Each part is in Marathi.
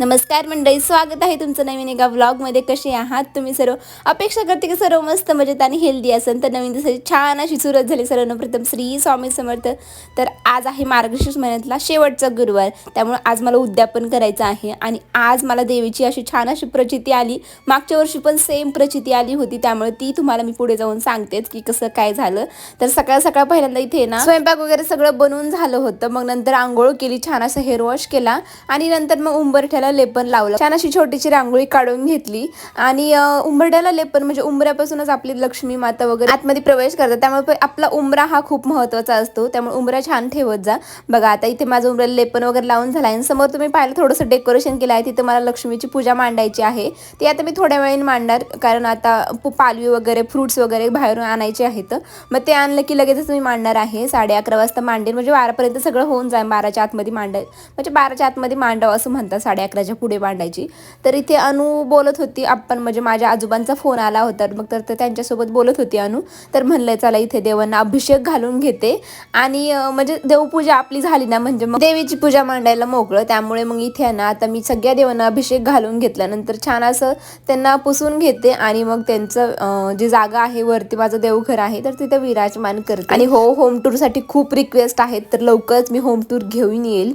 नमस्कार मंडळी स्वागत आहे तुमचं नवीन एका व्लॉगमध्ये कसे आहात तुम्ही सर्व? अपेक्षा करते की सर्व मस्त मजेत आणि हेल्दी असेल तर नवीन दिवसाची छान अशी सुरुवात झाली. सर्वप्रथम प्रथम श्री स्वामी समर्थ. तर आज आहे मार्गशीर्ष महिन्यातला शेवटचा गुरुवार. त्यामुळे आज मला उद्यापन करायचं आहे. आणि आज मला देवीची अशी छान अशी प्रचिती आली. मागच्या वर्षी पण सेम प्रचिती आली होती. त्यामुळे ती तुम्हाला मी पुढे जाऊन सांगतेच की कसं काय झालं. तर सकाळ सकाळ पहिल्यांदा इथे ना स्वयंपाक वगैरे सगळं बनवून झालं होतं. मग नंतर आंघोळ केली छान असं हेअर वॉश केला. आणि नंतर मग उंबरठ्याला लेपन लावलं. छान अशी छोटीशी रांगोळी काढून घेतली. आणि उंबरड्याला उंबरठ्याला लेपन म्हणजे उंबऱ्यापासूनच आपली लक्ष्मी माता वगैरे आतमध्ये प्रवेश करतात. त्यामुळे आपला उंबरा हा खूप महत्त्वाचा असतो. त्यामुळे उंबरा छान ठेवत जा. बघा आता इथे माझं उंबऱ्याला लेपन वगैरे लावून झालं आहे आणि समोर तुम्ही पाहिलं थोडंसं डेकोरेशन केलं आहे. तिथे मला लक्ष्मीची पूजा मांडायची आहे. ती आता मी थोड्या वेळाने मांडणार. कारण आता पालवी वगैरे फ्रुट्स वगैरे बाहेरून आणायचे आहेत. मग ते आणलं की लगेचच मी मांडणार आहे. साडे अकरा वाजता मांडेल म्हणजे बारापर्यंत सगळं होऊन जाईल. बाराच्या आतमध्ये मांडेल म्हणजे बाराच्या आतमध्ये मांडावं असं म्हणतात. साडे अकरा अकराच्या पुढे मांडायची. तर इथे अनु बोलत होती आपण म्हणजे माझ्या आजोबांचा फोन आला होता. मग तर त्यांच्यासोबत बोलत होती अनु. तर म्हणलं चला इथे देवांना अभिषेक घालून घेते. आणि म्हणजे देवपूजा आपली झाली ना म्हणजे मग देवीची पूजा मांडायला मोकळं. त्यामुळे मग इथे ना आता मी सगळ्या देवांना अभिषेक घालून घेतल्यानंतर छान असं त्यांना पुसून घेते आणि मग त्यांचं जे जी जागा आहे वरती माझं देवघर आहे तर तिथे विराजमान करते. आणि हो होम टूरसाठी खूप रिक्वेस्ट आहेत तर लवकरच मी होम टूर घेऊन येईल.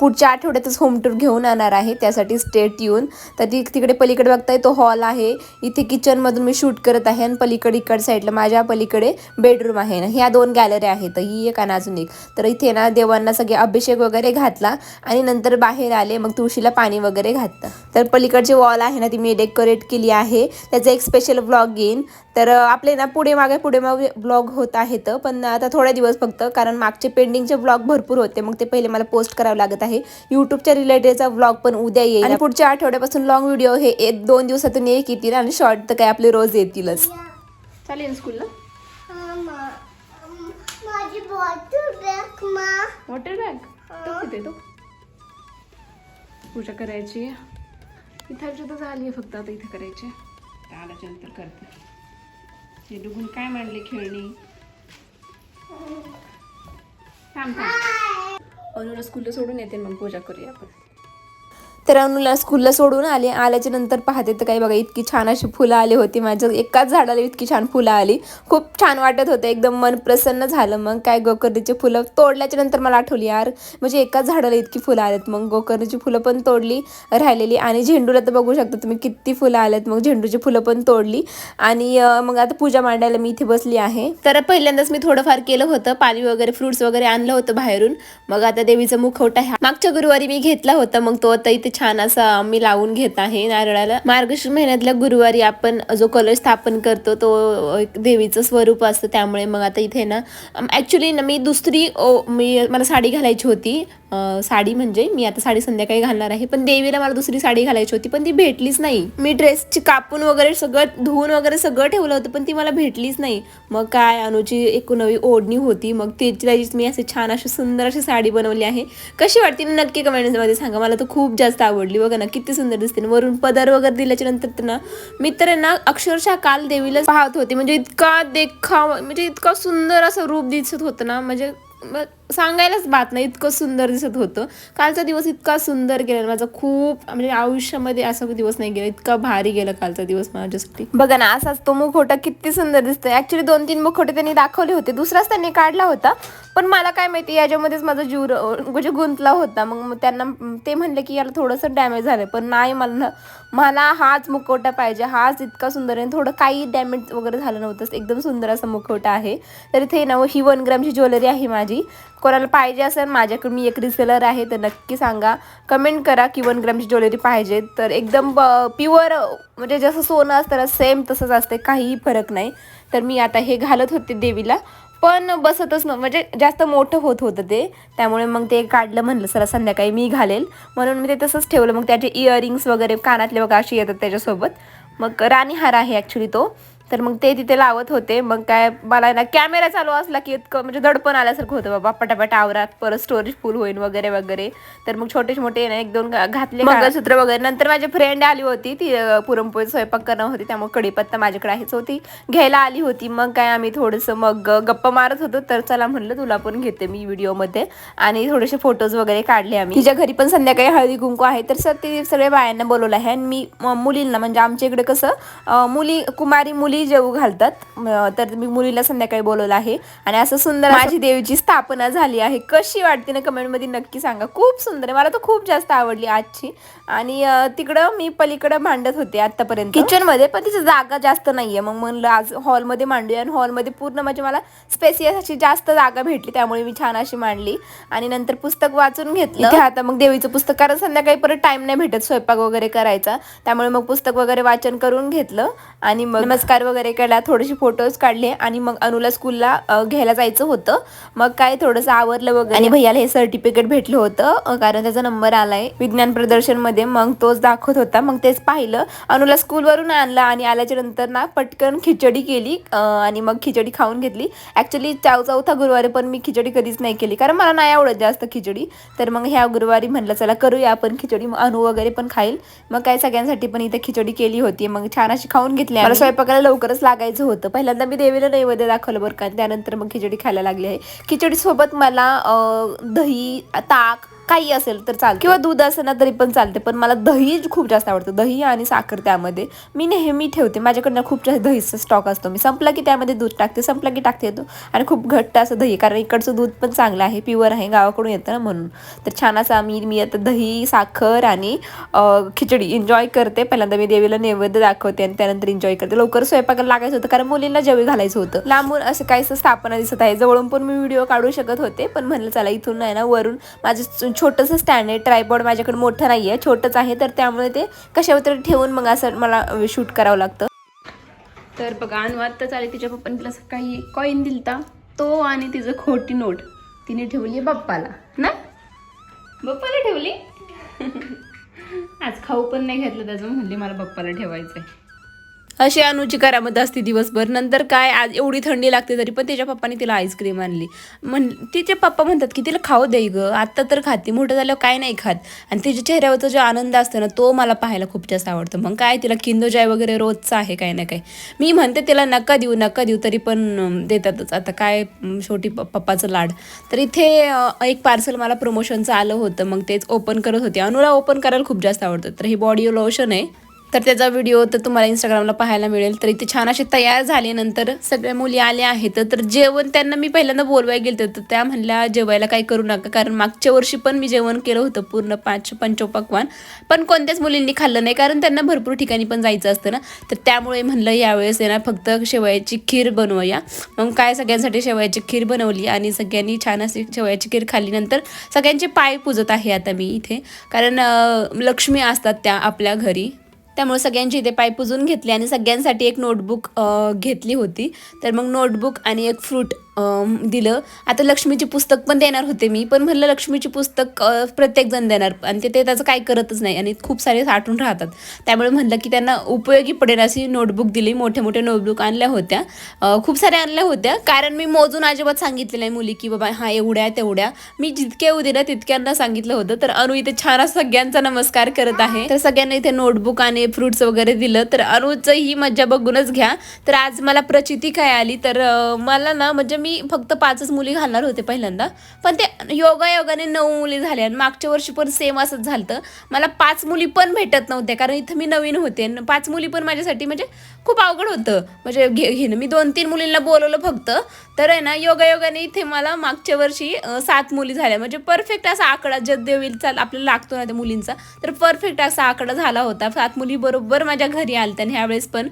पुढच्या आठवड्यातच होम टूर घेऊन आणणार आहे. त्यासाठी स्टेट येऊन. तर ती तिकडे पलीकडे बघताय तो हॉल आहे. इथे किचनमधून मी शूट करत आहे आणि पलीकडे इकड साईडला माझ्या पलीकडे बेडरूम आहे ना. ह्या दोन गॅलरी आहेत. ही एक आणि अजून एक. तर इथे ना देवांना सगळे अभिषेक वगैरे घातला आणि नंतर बाहेर आले. मग तुळशीला पाणी वगैरे घातलं. तर पलीकडची वॉल आहे ना ती मी डेकोरेट केली आहे. त्याचा एक स्पेशल ब्लॉग घेईन तर आपले ना पुढे मागे पुढे मागे ब्लॉग होत आहेत पण आता थोड्या दिवस फक्त कारण मागचे पेंडिंगचे ब्लॉग भरपूर होते मग ते पहिले मला पोस्ट करावं लागत आहे. यूट्यूबच्या रिलेटेडचा ब्लॉग पण उद्या येईल. आणि पुढच्या आठवड्यापासून लॉंग व्हिडिओ हे एक दोन दिवसातून एक येतील आणि शॉर्ट तर काय आपले रोज येतीलच. चालेल स्कूलला? Mama, माझी बॉटल बॅग मा. वॉटर बॅग तो किती तो? पूजा करायची इथं तर झाली फक्त आता इथे करायची आता आल्याच्यानंतर करते. हे दुगून काय मांडले खेळणी? थांब थांब. अनुला स्कूलला सोडून येते मग पूजा करूया आपण. तर अनुला स्कूलला सोडून आले. आल्याच्यानंतर पाहते तर काही बघा इतकी छान अशी फुलं आली होती माझ्या. एकाच झाडाला इतकी छान फुलं आली. खूप छान वाटत होतं. एकदम मन प्रसन्न झालं. मग काय गोकर्णीची फुलं तोडल्याच्या नंतर मला आठवली यार. म्हणजे एकाच झाडाला इतकी फुलं आलेत. मग गोकर्णीची फुलं पण तोडली राहिलेली. आणि झेंडूला तर बघू शकता तुम्ही किती फुलं आलेत. मग झेंडूची फुलं पण तोडली. आणि मग आता पूजा मांडायला मी इथे बसली आहे. तर पहिल्यांदाच मी थोडंफार केलं होतं. पाणी वगैरे फ्रुट्स वगैरे आणलं होतं बाहेरून. मग आता देवीचा मुखवटा आहे मागच्या गुरुवारी मी घेतला होता. मग तो आता इथे छान असा मी लावून घेत आहे नारळाला. मार्गशीर्ष महिन्यातल्या गुरुवारी आपण जो कलश स्थापन करतो तो एक देवीचं स्वरूप असतं. त्यामुळे मग आता इथे ना ॲक्च्युली ना मी दुसरी ओ, मी मला साडी घालायची होती. साडी म्हणजे मी आता साडी संध्याकाळी घालणार आहे. पण देवीला मला दुसरी साडी घालायची होती पण ती भेटलीच नाही. मी ड्रेसची कापून वगैरे सगळं धुवून वगैरे सगळं ठेवलं होतं पण ती मला भेटलीच नाही. मग काय अनुची एक नवी ओढणी होती. मग त्याची त्याचीच मी असे छान अशी सुंदर अशी साडी बनवली आहे. कशी वाटते? नक्की कमेंट्समध्ये सांगा. मला तर खूप जास्त आवडली. बघा ना किती सुंदर दिसते. वरून पदर वगैरे दिल्याच्या नंतर त्यांना ना मी तर ना अक्षरशः काल देवीला पाहत होते. म्हणजे इतका देखाव म्हणजे इतका सुंदर असं रूप दिसत होतं ना. म्हणजे सांगायलाच बात नाही इतकं सुंदर दिसत होतं. कालचा दिवस इतका सुंदर गेला माझा खूप म्हणजे आयुष्यामध्ये असा दिवस नाही गेला इतका भारी गेला कालचा दिवस माझ्यासाठी. बघा ना असाच तो मुखवटा किती सुंदर दिसतोय. ऍक्च्युली दोन तीन मुखवटे त्यांनी दाखवले होते दुसराच त्यांनी काढला होता. पण मला काय माहिती याच्यामध्येच माझा जीव म्हणजे गुंतला होता. मग त्यांना ते म्हणले की याला थोडंसं डॅमेज झालं पण नाही मला मला हाच मुखवटा पाहिजे हाच इतका सुंदर आहे. थोडं काही डॅमेज वगैरे झालं नव्हतं. एकदम सुंदर असा मुखवटा आहे. तर इथे ना ही वन ग्रामची ज्वेलरी आहे माझी. कोणाला पाहिजे असेल माझ्याकडे मी एक रिसेलर आहे तर नक्की सांगा. कमेंट करा की वन ग्रामची ज्वेलरी पाहिजे. तर एकदम प्युअर म्हणजे जसं सोनं असतं सेम तसंच असते काहीही फरक नाही. तर मी आता हे घालत होते देवीला. पण बसतच न म्हणजे जास्त मोठं होत होतं ते. त्यामुळे मग ते काढलं म्हणलं सर संध्याकाळी मी घालेल. म्हणून मी ते तसंच ठेवलं. मग त्याचे इयरिंग्स वगैरे कानातले बघा अशी येतात त्याच्यासोबत. मग राणी हार आहे ॲक्च्युली तो. तर मग ते तिथे लावत होते. मग काय मला ना कॅमेरा चालू असला की इतकं म्हणजे दडपण आल्यासारखं होतं बाबा. पटापट आवरा परत स्टोरेज फुल होईल वगैरे वगैरे. तर मग छोटे मोठे ना एक दोन घातले मंगळसूत्र वगैरे. नंतर माझी फ्रेंड आली होती. ती पुरणपोळी स्वयंपाक करणार होती. त्यामुळे कढीपत्ता माझ्याकडे आहेच होती. घ्यायला आली होती. मग काय आम्ही थोडंसं मग गप्पा मारत होतो. तर चला म्हणलं तुला पण घेते मी व्हिडिओमध्ये. आणि थोडेसे फोटोज वगैरे काढले आम्ही. तिच्या घरी पण संध्याकाळी हळदी कुंकू आहे. तर सर ते सगळ्या बायांना बोलवलं आहे. आणि मी मुलींना म्हणजे आमच्या इकडे कसं मुली कुमारी मुली जेवू घालतात. अं, तर मी मुलीला संध्याकाळी बोलवलं आहे. आणि असं सुंदर माझी देवीची स्थापना झाली आहे. कशी वाटते ना कमेंटमध्ये नक्की सांगा. खूप सुंदर आहे. मला तर खूप जास्त आवडली आजची. आणि तिकडं मी पलीकडं मांडत होते आतापर्यंत किचनमध्ये पण तिची जागा जास्त नाहीये. मग म्हणलं आज हॉलमध्ये मांडूया. आणि हॉलमध्ये पूर्ण म्हणजे मला स्पेसियस अशी जास्त जागा भेटली. त्यामुळे मी छान अशी मांडली. आणि नंतर पुस्तक वाचून घेतलं. आता मग देवीचं पुस्तक. कारण संध्याकाळी परत टाइम नाही भेटत स्वयंपाक वगैरे करायचा. त्यामुळे मग पुस्तक वगैरे वाचन करून घेतलं. आणि मग नमस्कार. वगैरे केला थोडेसे फोटोज काढले आणि मग अनुला स्कूलला घ्यायला जायचं होतं. मग काय थोडंसं आवरलं वगैरे. आणि भैयाला हे सर्टिफिकेट भेटलं होतं कारण त्याचा नंबर आलाय. विज्ञान प्रदर्शनमध्ये मग तोच दाखवत होता. मग तेच पाहिलं. अनुला स्कूलवरून आणलं आणि आल्याच्यानंतर ना पटकन खिचडी केली आणि मग खिचडी खाऊन घेतली. ऍक्च्युली चौ चौथा गुरुवारी पण मी खिचडी कधीच नाही केली कारण मला नाही आवडत जास्त खिचडी. तर मग ह्या गुरुवारी म्हणलं चला करूया आपण खिचडी. मग अनु वगैरे पण खाईल. मग काय सगळ्यांसाठी पण इथे खिचडी केली होती. मग छान अशी खाऊन घेतली मला स्वयंपाकाला लवकरच लागायचं होतं. पहिल्यांदा मी देवीला नैवेद्य दाखवलं बरं का. त्यानंतर मग खिचडी खायला लागली आहे. खिचडीसोबत मला दही ताक काही असेल तर चालतं किंवा दूध असेल ना तरी पण चालते पण मला दही खूप जास्त आवडतं. दही आणि साखर त्यामध्ये. मी नेहमी ठेवते. माझ्याकडनं खूप जास्त दहीचा स्टॉक असतो. मी संपला की त्यामध्ये दूध टाकते संपला की टाकते येतो आणि खूप घट्ट असं दही कारण इकडचं दूध पण चांगलं आहे प्युअर आहे गावाकडून येतं ना म्हणून. तर छान असं आम्ही मी आता दही साखर आणि खिचडी एन्जॉय करते. पहिल्यांदा मी देवीला नैवेद्य दाखवते आणि त्यानंतर एन्जॉय करते. लवकर स्वयंपाकाला लागायचं होतं कारण मुलींना जेवी घालायचं होतं. लांबून असं काहीसं स्थापना दिसत आहे. जवळून पण मी व्हिडिओ काढू शकत होते पण म्हणलं चला इथून नाही ना वरून माझं छोटंसं स्टँड आहे. ट्रायपॉड माझ्याकडे मोठं नाही आहे छोटंच आहे तर त्यामुळे ते कशावर तरी ठेवून मग असं मला शूट करावं लागतं. तर बघा अनु आत्ता चालेल. तिच्या पप्पाने तिला काही कॉईन दिलता तो आणि तिचं खोटी नोट. तिने ठेवली बाप्पाला ना? बाप्पाला ठेवली? आज खाऊ पण नाही घेतलं त्याचं म्हणले मला बाप्पाला आहे अशी अनुची करामध्ये असते दिवसभर. नंतर काय आज एवढी थंडी लागते तरी पण तिच्या पप्पाने तिला आईस्क्रीम आणली. म्हण तिचे पप्पा म्हणतात की तिला खाऊ दे ग आत्ता तर खाते मोठं झाल्यावर काय नाही खात. आणि तिच्या चेहऱ्यावरचा जो आनंद असतो ना तो मला पाहायला खूप जास्त आवडतो. मग काय तिला किंदोजाय वगैरे रोजचा आहे काय ना काय मी म्हणते तिला नका देऊ नका देऊ तरी पण देतातच. आता काय शेवटी प- पप्पाचं लाड. तर इथे एक पार्सल मला प्रमोशनचं आलं होतं. मग तेच ओपन करत होते. अनुला ओपन करायला खूप जास्त आवडतं. तर ही बॉडी लोशन आहे. तर त्याचा व्हिडिओ तर तुम्हाला इंस्टाग्रामला पाहायला मिळेल. तर इथे छान असे तयार झाले नंतर सगळ्या मुली आल्या आहेत. तर जेवण त्यांना मी पहिल्यांदा बोलवायला गेले तर त्या म्हणल्या जेवायला काही करू नका कारण मागच्या वर्षी पण मी जेवण केलं होतं पूर्ण पाच पंचोपकवान. पण कोणत्याच मुलींनी खाल्लं नाही कारण त्यांना भरपूर ठिकाणी पण जायचं असतं ना. तर त्यामुळे म्हणलं यावेळेस येणार फक्त शेवयाची खीर बनवूया. मग काय सगळ्यांसाठी शेवयाची खीर बनवली आणि सगळ्यांनी छान अशी शेवयाची खीर खाल्ली नंतर सगळ्यांचे पाय पुजत आहे आता मी इथे. कारण लक्ष्मी असतात त्या आपल्या घरी. त्यामुळे सगळ्यांची इथे पाय पुजून घेतली आणि सगळ्यांसाठी एक नोटबुक घेतली होती. तर मग नोटबुक आणि एक फ्रूट दिलं. आता लक्ष्मीची पुस्तक पण देणार होते मी पण म्हणलं लक्ष्मीची पुस्तक प्रत्येकजण देणार. आणि ते ते त्याचं काय करतच नाही. आणि खूप सारे साठून राहतात. त्यामुळे म्हणलं की त्यांना उपयोगी पडेल अशी नोटबुक दिली. मोठे मोठे नोटबुक आणल्या होत्या. खूप साऱ्या आणल्या होत्या. कारण मी मोजून अजिबात सांगितलेलं आहे मुली की बाबा हा एवढ्या तेवढ्या. मी जितके येऊ दिल्या तितक्यांना सांगितलं होतं. तर अनु इथे छान असं सगळ्यांचा नमस्कार करत आहे. तर सगळ्यांना इथे नोटबुक आणि फ्रुट्स वगैरे दिलं. तर अनुचं ही मज्जा बघूनच घ्या. तर आज मला प्रचिती काय आली? तर मला ना म्हणजे मी फक्त पाचच मुली घालणार होते पहिल्यांदा. पण ते योगा योगाने नऊ मुली झाल्या आणि मागच्या वर्षी पण सेम असंच झालं मला पाच मुली पण भेटत नव्हत्या कारण इथं मी नवीन होते आणि पाच मुली पण माझ्यासाठी म्हणजे खूप अवघड होतं. म्हणजे घे घेणं. मी दोन तीन मुलींना बोलवलं फक्त. तर आहे ना योगायोगाने इथे मला मागच्या वर्षी सात मुली झाल्या. म्हणजे परफेक्ट असा आकडा जद्देवीलचा आपल्याला लागतो ना त्या मुलींचा. तर परफेक्ट असा आकडा झाला होता. सात मुली बरोबर माझ्या घरी आल्या आणि ह्यावेळेस पण.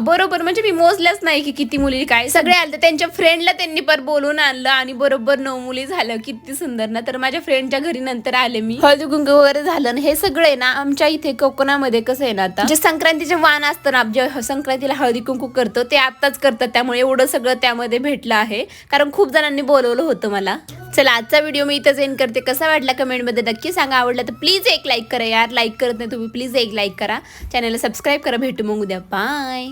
बरोबर म्हणजे मी मोजल्याच नाही की किती मुली काय सगळे आलते त्यांच्या फ्रेंडला त्यांनी पर बोलून आणलं आणि बरोबर नऊ मुली झालं. किती सुंदर ना. तर माझ्या फ्रेंडच्या घरी नंतर आले मी. हळदी कुंकू वगैरे झालं हे सगळं आहे ना आमच्या इथे कोकणामध्ये कसं आहे ना आता जे संक्रांतीचे वाण असतं ना जे संक्रांतीला हळदी कुंकू करतो ते आत्ताच करतात. त्यामुळे एवढं सगळं त्यामध्ये भेटलं आहे. कारण खूप जणांनी बोलवलं होतं मला. चला आजचा व्हिडिओ मी इथंच एंड करते. कसा वाटला कमेंटमध्ये नक्की सांगा. आवडला तर प्लीज एक लाईक करा यार. लाईक करत नाही तुम्ही प्लीज एक लाईक करा. चॅनलला सबस्क्राईब करा. भेटू मग उद्या. बाय